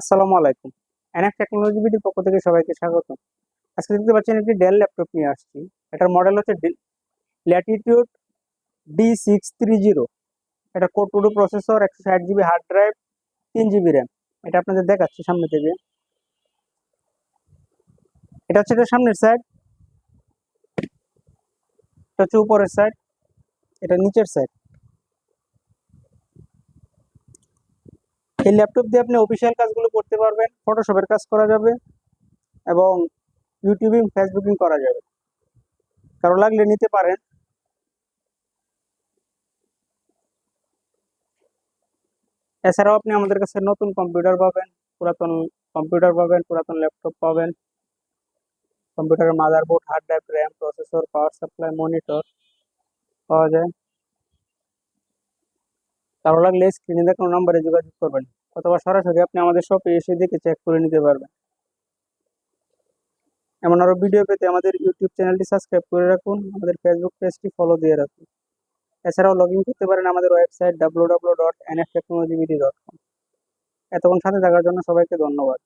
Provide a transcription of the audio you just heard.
আসসালামু আলাইকুম। NF technology বিডির পক্ষ থেকে সবাইকে স্বাগত আজকে দেখতে পাচ্ছেন একটি ডেল ল্যাপটপ নিয়ে আসছি। এটার মডেল হচ্ছে latitude D six three zero. এটা কোড টু প্রসেসর, একশো ষাট জিবি হার্ড ড্রাইভ, তিন জিবি র্যাম। এটা আপনাদের দেখাচ্ছি সামনে থেকে। এটা হচ্ছে এটা সামনের সাইড এটা হচ্ছে উপরের সাইড এটা নিচের সাইড এই ল্যাপটপ দিয়ে আপনি অফিসিয়াল কাজগুলো করতে পারবেন ফটোশপের কাজ করা যাবে এবং ইউটিউবিং ফেসবুকিং করা যাবে। কারও লাগলে নিতে পারেন। এছাড়াও আপনি আমাদের কাছে নতুন কম্পিউটার পাবেন, পুরাতন কম্পিউটার পাবেন, পুরাতন ল্যাপটপ পাবেন। কম্পিউটারের motherboard hard drive RAM processor power supply monitor পাওয়া যায়। কারও লাগলে স্ক্রিনে দেখানো নাম্বারে যোগাযোগ করবেন। অথবা সরাসরি আপনি আমাদের শপে এসে দেখে চেক করে নিতে পারবেন। এমন আরও ভিডিও পেতে আমাদের ইউটিউব চ্যানেলটি সাবস্ক্রাইব করে রাখুন, আমাদের ফেসবুক পেজটি ফলো দিয়ে রাখুন। এছাড়াও লগ ইন করতে পারেন আমাদের website W W dot N F technology dot com এতক্ষণ সাথে থাকার জন্য সবাইকে ধন্যবাদ।